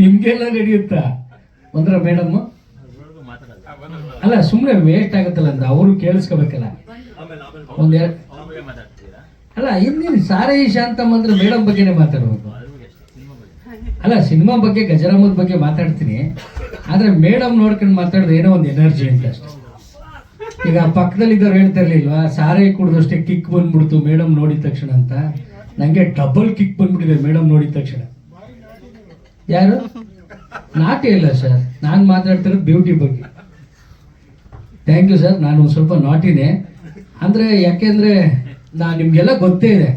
ಹಿಂಗೆಲ್ಲ ನಡೆಯುತ್ತಾ? ಒಂದ್ರ ಮೇಡಮ್ ಅಲ್ಲ ಸುಮ್ಮನೆ ವೇಸ್ಟ್ ಆಗತ್ತಲ್ಲ ಅಂತ ಅವರು ಕೇಳಿಸ್ಕೋಬೇಕಲ್ಲ. ಒಂದೆರಡು ಅಲ್ಲ, ಇನ್ನೇನು ಸಾರೇ ಶಾಂತ ಅಂದ್ರೆ ಮೇಡಮ್ ಬಗ್ಗೆನೇ ಮಾತಾಡ್ಬೇಕು ಅಲ್ಲ, ಸಿನಿಮಾ ಬಗ್ಗೆ ಗಜರಾಮದ ಬಗ್ಗೆ ಮಾತಾಡ್ತೀನಿ. ಆದ್ರೆ ಮೇಡಮ್ ನೋಡ್ಕೊಂಡು ಮಾತಾಡೋದು ಏನೋ ಒಂದು ಎನರ್ಜಿ ಅಂತ ಈಗ ಪಕ್ಕದಲ್ಲಿ ಇದ್ದವ್ರು ಹೇಳ್ತಾ ಇರ್ಲಿಲ್ವಾ ಸಾರೇ ಕುಡ್ದಷ್ಟೇ ಕಿಕ್ ಬಂದ್ಬಿಡ್ತು, ಮೇಡಮ್ ನೋಡಿದ ತಕ್ಷಣ ಅಂತ. ನಂಗೆ ಡಬಲ್ ಕಿಕ್ ಬಂದ್ಬಿಟ್ಟಿದೆ, ಮೇಡಮ್ ನೋಡಿದ ತಕ್ಷಣ. ಯಾರು? ನಾಟಿ ಇಲ್ಲ ಸರ್ ನಾನು ಮಾತಾಡ್ತಿರೋ ಬ್ಯೂಟಿ ಬಗ್ಗೆ. ಥ್ಯಾಂಕ್ ಯು ಸರ್ ನಾನು ಸ್ವಲ್ಪ ನಾಟಿನೇ. ಅಂದರೆ ಯಾಕೆಂದರೆ ನಾ ನಿಮಗೆಲ್ಲ ಗೊತ್ತೇ ಇದೆ.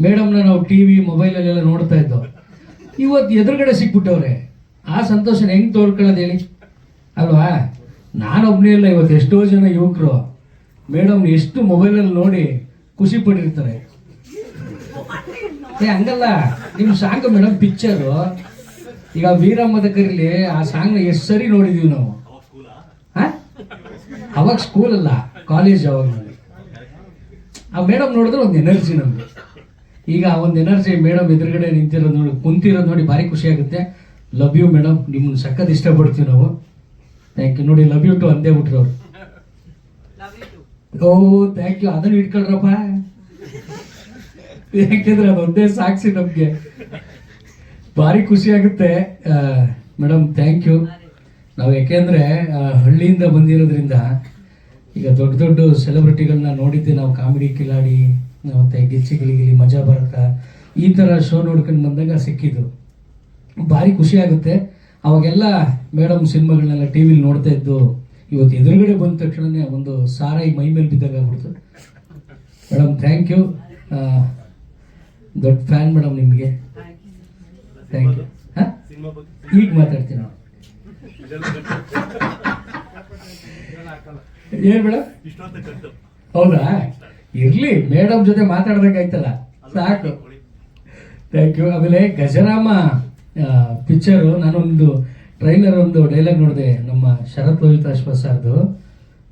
ಮೇಡಮ್ನ ನಾವು ಟಿ ವಿ ಮೊಬೈಲಲ್ಲೆಲ್ಲ ನೋಡ್ತಾ ಇದ್ದೋ. ಇವತ್ತು ಎದುರುಗಡೆ ಸಿಕ್ಬಿಟ್ಟವ್ರೆ. ಆ ಸಂತೋಷನ ಹೆಂಗೆ ತೋರ್ಕೊಳ್ಳೋದು ಹೇಳಿ? ಅಲ್ವಾ? ನಾನೊಬ್ಬನೇ ಇಲ್ಲ ಇವತ್ತು. ಎಷ್ಟೋ ಜನ ಯುವಕರು. ಮೇಡಮ್ ಎಷ್ಟು ಮೊಬೈಲಲ್ಲಿ ನೋಡಿ ಖುಷಿ ಪಟ್ಟಿರ್ತಾರೆ. ಏ, ಹಂಗಲ್ಲ. ನಿಮ್ಮ ಸಾಂಗ್ ಮೇಡಮ್ ಪಿಕ್ಚರು ಈಗ ವೀರ ಮದಕರಿಲಿ ಆ ಸಾಂಗ್ ಎಷ್ಟು ಸರಿ ನೋಡಿದೀವಿ ನಾವು? ಅವಾಗ ಸ್ಕೂಲ್ ಅಲ್ಲ ಕಾಲೇಜ್ ಅವಾಗ ನೋಡಿ. ಆ ಮೇಡಮ್ ನೋಡಿದ್ರೆ ಒಂದು ಎನರ್ಜಿ ನಮ್ಗೆ. ಈಗ ಒಂದು ಎನರ್ಜಿ ಮೇಡಮ್ ಎದುರುಗಡೆ ನಿಂತಿರೋದು ನೋಡಿ, ಕುಂತಿರೋದು ನೋಡಿ ಭಾರಿ ಖುಷಿ ಆಗುತ್ತೆ. ಲವ್ ಯು ಮೇಡಮ್ ನಿಮ್ಮನ್ನ ಸಖತ್ ಇಷ್ಟಪಡ್ತೀವಿ ನಾವು. ಥ್ಯಾಂಕ್ ಯು ನೋಡಿ ಲವ್ ಯು ಟು ಅಂದೇ ಬಿಟ್ರು ಅವ್ರು ಓ ಥ್ಯಾಂಕ್ ಯು ಅದನ್ನು ಇಟ್ಕೊಳ್ರಪ್ಪ. ಯಾಕೆಂದ್ರೆ ಅದೊಂದೇ ಸಾಕ್ಷಿ ನಮ್ಗೆ. ಭಾರಿ ಖುಷಿ ಆಗುತ್ತೆ. ಮೇಡಮ್ ಥ್ಯಾಂಕ್ ಯು ನಾವು ಯಾಕೆಂದ್ರೆ ಹಳ್ಳಿಯಿಂದ ಬಂದಿರೋದ್ರಿಂದ ಈಗ ದೊಡ್ಡ ದೊಡ್ಡ ಸೆಲೆಬ್ರಿಟಿಗಳನ್ನ ನೋಡಿದ್ದೆ. ನಾವು ಕಾಮಿಡಿ ಕಿಲಾಡಿ ಮತ್ತೆ ಗಿಲಿಗಿಲಿ ಮಜಾ ಬರುತ್ತಾ ಈ ಥರ ಶೋ ನೋಡ್ಕೊಂಡು ಬಂದಾಗ ಸಿಕ್ಕಿದ್ದು. ಭಾರಿ ಖುಷಿ ಆಗುತ್ತೆ. ಅವಾಗೆಲ್ಲ ಮೇಡಮ್ ಸಿನಿಮಾಗಳನ್ನೆಲ್ಲ ಟಿ ವಿಲಿ ನೋಡ್ತಾ ಇದ್ದು, ಇವತ್ತು ಎದುರುಗಡೆ ಬಂದ ತಕ್ಷಣನೇ ಒಂದು ಸಾರಾಯಿ ಮೈ ಮೇಲೆ ಬಿದ್ದಾಗ ಆಗ್ಬಿಡ್ತು. ಮೇಡಮ್ ಥ್ಯಾಂಕ್ ಯು ದೊಡ್ಡ ಫ್ಯಾನ್ ಮೇಡಮ್ ನಿಮಗೆ. ಥ್ಯಾಂಕ್ ಯು ಈಗ ಮಾತಾಡ್ತೀನಿ ನಾವು ಏನ್ ಮೇಡಮ್ ಹೌದಾ? ಇರ್ಲಿ ಮೇಡಮ್ ಜೊತೆ ಮಾತಾಡ್ಬೇಕಾಯ್ತಲ್ಲ ಸಾಕು. ಥ್ಯಾಂಕ್ ಯು ಆಮೇಲೆ ಗಜರಾಮ ಪಿಕ್ಚರು ನಾನೊಂದು ಟ್ರೈಲರ್ ಒಂದು ಡೈಲಾಗ್ ನೋಡಿದೆ. ನಮ್ಮ ಶರತ್ ಲಲಿತಾಶ್ವ ಸರ್ದು.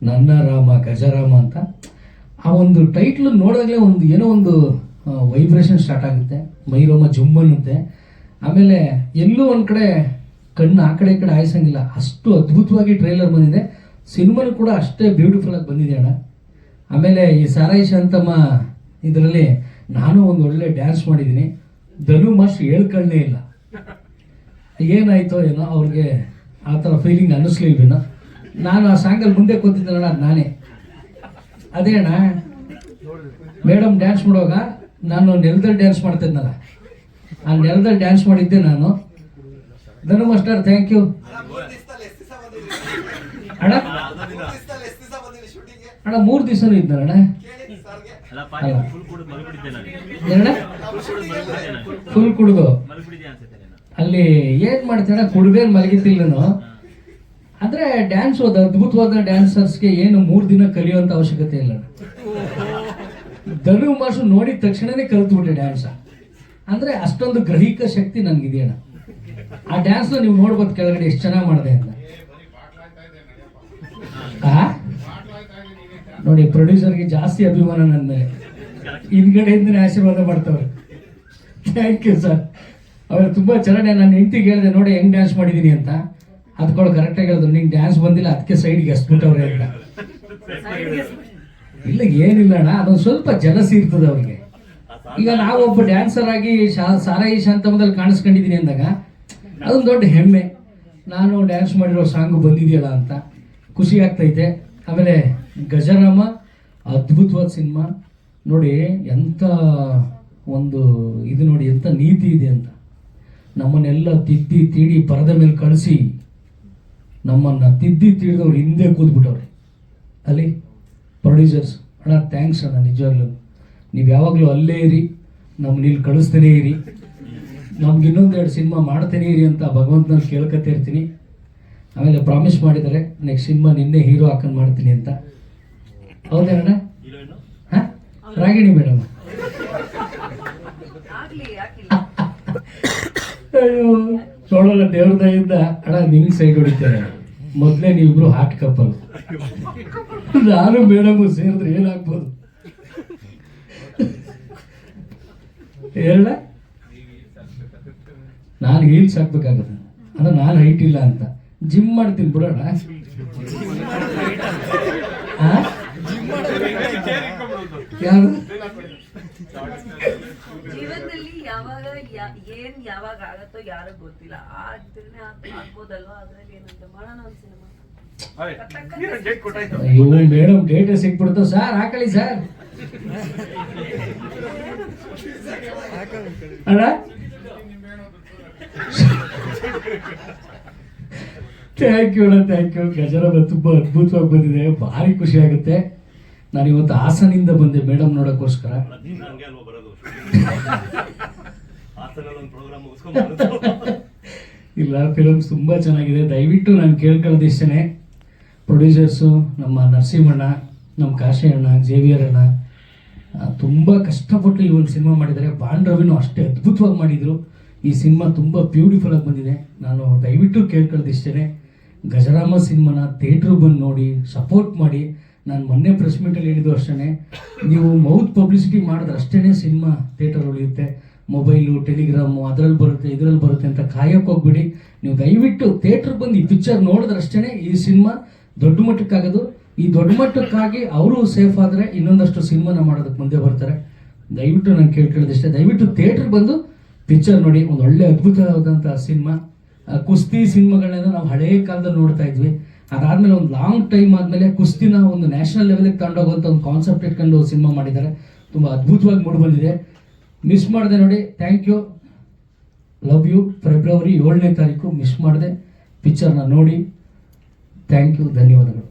ನನ್ನ ರಾಮ ಗಜರಾಮ ಅಂತ. ಆ ಒಂದು ಟೈಟ್ಲ್ ನೋಡಿದಾಗಲೇ ಒಂದು ಏನೋ ಒಂದು ವೈಬ್ರೇಷನ್ ಸ್ಟಾರ್ಟ್ ಆಗುತ್ತೆ. ಮೈರೋಮ ಜುಮ್ ಅನ್ನುತ್ತೆ ಆಮೇಲೆ ಎಲ್ಲೂ ಒಂದು ಕಡೆ ಕಣ್ಣು ಆ ಕಡೆ ಈ ಕಡೆ ಆಯ್ಸಂಗಿಲ್ಲ ಅಷ್ಟು ಅದ್ಭುತವಾಗಿ ಟ್ರೈಲರ್ ಬಂದಿದೆ. ಸಿನಿಮಾನು ಕೂಡ ಅಷ್ಟೇ ಬ್ಯೂಟಿಫುಲ್ ಆಗಿ ಬಂದಿದೆ ಅಣ್ಣ. ಆಮೇಲೆ ಈ ಸಾರಾಯಿ ಶಾಂತಮ್ಮ ಇದರಲ್ಲಿ ನಾನು ಒಂದು ಒಳ್ಳೆ ಡ್ಯಾನ್ಸ್ ಮಾಡಿದ್ದೀನಿ. ಧನು ಮಾಸ್ಟರ್ ಹೇಳ್ಕೊಳ್ಳೇ ಇಲ್ಲ. ಏನಾಯ್ತೋ ಏನೋ ಅವ್ರಿಗೆ ಆ ಥರ ಫೀಲಿಂಗ್ ಅನ್ನಿಸ್ಲಿಲ್ವೇನೋ. ನಾನು ಆ ಸಾಂಗಲ್ಲಿ ಮುಂದೆ ಕೂತಿದ್ದೇನೆ ಅದು ನಾನೇ. ಅದೇ ಅಣ್ಣ ಮೇಡಮ್ ಡ್ಯಾನ್ಸ್ ಮಾಡುವಾಗ ನಾನು ನೆಲದಲ್ಲಿ ಡ್ಯಾನ್ಸ್ ಮಾಡ್ತಿದ್ನಲ್ಲ. ಆ ನೆಲದಲ್ಲಿ ಡ್ಯಾನ್ಸ್ ಮಾಡಿದ್ದೆ ನಾನು. ಧನು ಮಾಸ್ಟರ್ ಥ್ಯಾಂಕ್ ಯು ಅಣ್ಣ? ಅಣ್ಣ, ಮೂರು ದಿವಸನೂ ಇದ್ನಲ್ಲ ಅಣ್ಣ ಅಲ್ಲ. ಫುಲ್ ಕುಡ್ದು. ಅಲ್ಲಿ ಏನ್ ಮಾಡ್ತಾನೆ ಮಲಗಿತಿಲ್ಲ ನಾನು. ಅಂದ್ರೆ ಡ್ಯಾನ್ಸ್ ಹೋದ, ಅದ್ಭುತವಾದ ಡ್ಯಾನ್ಸರ್ಸ್ಗೆ ಏನು ಮೂರು ದಿನ ಕಲಿಯುವಂತ ಅವಶ್ಯಕತೆ ಇಲ್ಲ ಧನು ಮಾಸ್ಟರ್ ನೋಡಿದ ತಕ್ಷಣನೇ ಕಲ್ತ್ಬಿಟ್ಟೆ ಡ್ಯಾನ್ಸ್ ಅಂದ್ರೆ ಅಷ್ಟೊಂದು ಗ್ರಹಿಕ ಶಕ್ತಿ ನನ್ಗಿದೆಯಣ್ಣ. ಆ ಡ್ಯಾನ್ಸ್ ನೀವು ನೋಡ್ಬೋದು ಕೆಳಗಡೆ ಎಷ್ಟು ಚೆನ್ನಾಗಿ ಮಾಡಿದೆ ಅಂತ? ನೋಡಿ ಪ್ರೊಡ್ಯೂಸರ್ಗೆ ಜಾಸ್ತಿ ಅಭಿಮಾನ ನನ್ನ ಮೇಲೆ. ಹಿಂದ್ಗಡೆಯಿಂದನೇ ಆಶೀರ್ವಾದ ಮಾಡ್ತವ್ರೆ. ಥ್ಯಾಂಕ್ ಯು ಸರ್ ಅವ್ರು ತುಂಬಾ ಚೆನ್ನಾಗಿ ನಾನು ಹೆಂಡತಿ ಹೇಳಿದೆ ನೋಡಿ ಹೆಂಗ್ ಡ್ಯಾನ್ಸ್ ಮಾಡಿದೀನಿ ಅಂತ. ಅದಕ್ಕೊಳ ಕರೆಕ್ಟಾಗಿ ಹೇಳಿದ್ರು ನಿಂಗೆ ಡ್ಯಾನ್ಸ್ ಬಂದಿಲ್ಲ ಅದಕ್ಕೆ ಸೈಡ್ಗೆ ಬಿಟ್ಟವ್ರೆ ಅಂತ. ಇಲ್ಲ ಏನಿಲ್ಲ ಅಣ್ಣ ಅದೊಂದು ಸ್ವಲ್ಪ ಜಲಸಿ ಇರ್ತದೆ ಅವ್ರಿಗೆ. ಈಗ ಒಬ್ಬ ಡ್ಯಾನ್ಸರ್ ಆಗಿ ಶಾ, ಸಾರಾಯಿ ಶಾಂತಮದಲ್ಲಿ ಕಾಣಿಸ್ಕೊಂಡಿದ್ದೀನಿ ಅಂದಾಗ, ಅದೊಂದು ದೊಡ್ಡ ಹೆಮ್ಮೆ. ನಾನು ಡ್ಯಾನ್ಸ್ ಮಾಡಿರೋ ಸಾಂಗು ಬಂದಿದೆಯಲ್ಲ ಅಂತ. ಖುಷಿ ಆಗ್ತೈತೆ. ಆಮೇಲೆ ಗಜರಾಮ, ಅದ್ಭುತವಾದ ಸಿನಿಮಾ. ನೋಡಿ ಎಂಥ ಒಂದು ಇದು ನೋಡಿ ಎಂಥ ನೀತಿ ಇದೆ ಅಂತ. ನಮ್ಮನ್ನೆಲ್ಲ ತಿದ್ದಿ, ತೀಡಿ, ಪರದ ಮೇಲೆ ಕಳಿಸಿ ನಮ್ಮನ್ನ ತಿದ್ದಿ, ತೀಡಿದವ್ರು ಹಿಂದೆ ಕೂತ್ಬಿಟ್ಟವ್ರೆ. ಅಲ್ಲಿ ಪ್ರೊಡ್ಯೂಸರ್ಸ್ ಅಣ್ಣ ಥ್ಯಾಂಕ್ಸ್ ಅಣ್ಣ, ನಿಜವಾಗ್ಲೂ. ನೀವು ಯಾವಾಗಲೂ ಅಲ್ಲೇ ಇರಿ ನಮ್ಮನ್ನ ಇಲ್ಲಿ ಕಳಿಸ್ತೇನೆ ಇರಿ. ನಮ್ಗೆ ಇನ್ನೊಂದೆರಡು ಸಿನಿಮಾ ಮಾಡ್ತಾನೆ ಇರಿ ಅಂತ ಭಗವಂತನಲ್ಲಿ ಕೇಳ್ಕೊತಾ ಇರ್ತೀನಿ. ಆಮೇಲೆ ಪ್ರಾಮಿಸ್ ಮಾಡಿದ್ದಾರೆ ನೆಕ್ಸ್ಟ್ ಸಿನಿಮಾ ನಿನ್ನೆ ಹೀರೋ ಹಾಕೊಂಡು ಮಾಡ್ತೀನಿ ಅಂತ. ಹೌದಣ್ಣ ಹಾಂ? ರಾಗಿಣಿ ಮೇಡಮ್. ಅಯ್ಯೋ ನೋಡೋಣ ದೇವ್ರ ದಯಿಂದ ಅಣ್ಣ ನಿಂಗೆ ಸೈಡ್ ಹೊಡಿತಾರೆ ಮೊದಲೇ ನೀವಿಬ್ರು ಹಾಟ್ ಕಪ್ಪಲ್ ನಾನು ಮೇಡಮ್ ಸೇರಿದ್ರೆ ಏನಾಗ್ಬೋದು? ಹೇಳ ನಾನು ಹೀಲ್ಸ್ ಹಾಕ್ಬೇಕಾಗತ್ತೆ. ಅಂದ್ರೆ ನಾನು ಹೈಟ್ ಇಲ್ಲ ಅಂತ. ಜಿಮ್ ಮಾಡ್ತೀನಿ ಬಿಡೋಣ? ಯಾರು ಜೀವನದಲ್ಲಿ ಯಾವಾಗ ಏನು ಯಾವಾಗ ಆಗತ್ತೋ ಯಾರಿಗೂ ಗೊತ್ತಿಲ್ಲ. ಆಗ್- ಆಗ್ಬೋದಲ್ವಾ ಅದ್ರಲ್ಲಿ ಏನಂತ? ಮಾಡೋಣ ಒಂದ್ ಸಿನಿಮಾ ಮೇಡಮ್ ಡೇಟ್ ಸಿಕ್ಬಿಡ್ತು. ಸರ್ ಹಾಕಲಿ ಸರ್ ಅಣ್ಣ? ಥ್ಯಾಂಕ್ ಯು ಅಣ್ಣ ಥ್ಯಾಂಕ್ ಯು ಗಜರಾಮ ತುಂಬ ಅದ್ಭುತವಾಗಿ ಬಂದಿದೆ, ಭಾರಿ ಖುಷಿ ಆಗುತ್ತೆ. ನಾನು ಇವತ್ತು ಹಾಸನಿಂದ ಬಂದೆ ಮೇಡಮ್ ನೋಡೋಕ್ಕೋಸ್ಕರ. ಇಲ್ಲ ಫಿಲಮ್ಸ್ ತುಂಬ ಚೆನ್ನಾಗಿದೆ. ದಯವಿಟ್ಟು ನಾನು ಕೇಳ್ಕೊಳ್ಳೋದು ಇಷ್ಟೇ ಪ್ರೊಡ್ಯೂಸರ್ಸು ನಮ್ಮ ನರಸಿಂಹಣ್ಣ, ನಮ್ಮ ಕಾಶಿ ಅಣ್ಣ ಜೇವಿಯರ್ ಅಣ್ಣ ತುಂಬ ಕಷ್ಟಪಟ್ಟು ಈ ಒಂದು ಸಿನಿಮಾ ಮಾಡಿದ್ದಾರೆ ಬಾಂಡ್ ರವಿನೂ ಅಷ್ಟೇ ಅದ್ಭುತವಾಗಿ ಮಾಡಿದರು. ಈ ಸಿನಿಮಾ ತುಂಬ ಬ್ಯೂಟಿಫುಲ್ ಆಗಿ ಬಂದಿದೆ. ನಾನು ದಯವಿಟ್ಟು ಕೇಳ್ಕೊಳ್ಳೋದು ಇಷ್ಟೇ ಗಜರಾಮ ಸಿನಿಮಾನ ಥಿಯೇಟ್ರಿಗೆ ಬಂದು ನೋಡಿ ಸಪೋರ್ಟ್ ಮಾಡಿ. ನಾನು ಮೊನ್ನೆ ಪ್ರೆಸ್ ಮೀಟಲ್ಲಿ ಹೇಳಿದ್ದು ಅಷ್ಟೇ ನೀವು ಮೌತ್ ಪಬ್ಲಿಸಿಟಿ ಮಾಡಿದ್ರೆ ಅಷ್ಟೇ ಸಿನಿಮಾ ಥಿಯೇಟರ್ ಉಳಿಯುತ್ತೆ. ಮೊಬೈಲು ಟೆಲಿಗ್ರಾಮು ಅದರಲ್ಲಿ ಬರುತ್ತೆ, ಇದರಲ್ಲಿ ಬರುತ್ತೆ ಅಂತ ಕಾಯಕ್ಕೆ ಹೋಗ್ಬಿಡಿ. ನೀವು ದಯವಿಟ್ಟು ಥಿಯೇಟ್ರಿಗೆ ಬಂದು ಈ ಪಿಕ್ಚರ್ ನೋಡಿದ್ರೆ ಅಷ್ಟೇ ಈ ಸಿನಿಮಾ ದೊಡ್ಡ ಮಟ್ಟಕ್ಕಾಗೋದು. ಈ ದೊಡ್ಡ ಮಟ್ಟಕ್ಕಾಗಿ ಅವರು ಸೇಫ್ ಆದರೆ ಇನ್ನೊಂದಷ್ಟು ಸಿನಿಮಾನ ಮಾಡೋದಕ್ಕೆ ಮುಂದೆ ಬರ್ತಾರೆ. ದಯವಿಟ್ಟು ನಾನು ಕೇಳ್ಕೊಳ್ಳೋದಿಷ್ಟೇ ದಯವಿಟ್ಟು ಥಿಯೇಟ್ರ್ ಬಂದು ಪಿಕ್ಚರ್ ನೋಡಿ, ಒಂದು ಒಳ್ಳೆ ಅದ್ಭುತವಾದಂಥ ಸಿನಿಮಾ ಕುಸ್ತಿ ಸಿನಿಮಾಗಳನ್ನ ನಾವು ಹಳೆಯ ಕಾಲದಲ್ಲಿ ನೋಡ್ತಾ ಇದ್ವಿ. ಅದಾದ್ಮೇಲೆ ಒಂದು ಲಾಂಗ್ ಟೈಮ್ ಆದಮೇಲೆ ಕುಸ್ತಿನ ಒಂದು ನ್ಯಾಷನಲ್ ಲೆವೆಲ್ಗೆ ತಗೊಂಡೋಗುವಂಥ ಒಂದು ಕಾನ್ಸೆಪ್ಟ್ ಇಟ್ಕೊಂಡು ಸಿನಿಮಾ ಮಾಡಿದ್ದಾರೆ. ತುಂಬ ಅದ್ಭುತವಾಗಿ ಮೂಡಿ ಬಂದಿದೆ. ಮಿಸ್ ಮಾಡಿದೆ ನೋಡಿ thank you love you February ಏಳನೇ ತಾರೀಕು ಮಿಸ್ ಮಾಡಿದೆ. ಪಿಕ್ಚರ್ನ ನೋಡಿ. ಥ್ಯಾಂಕ್ ಯು ಧನ್ಯವಾದಗಳು.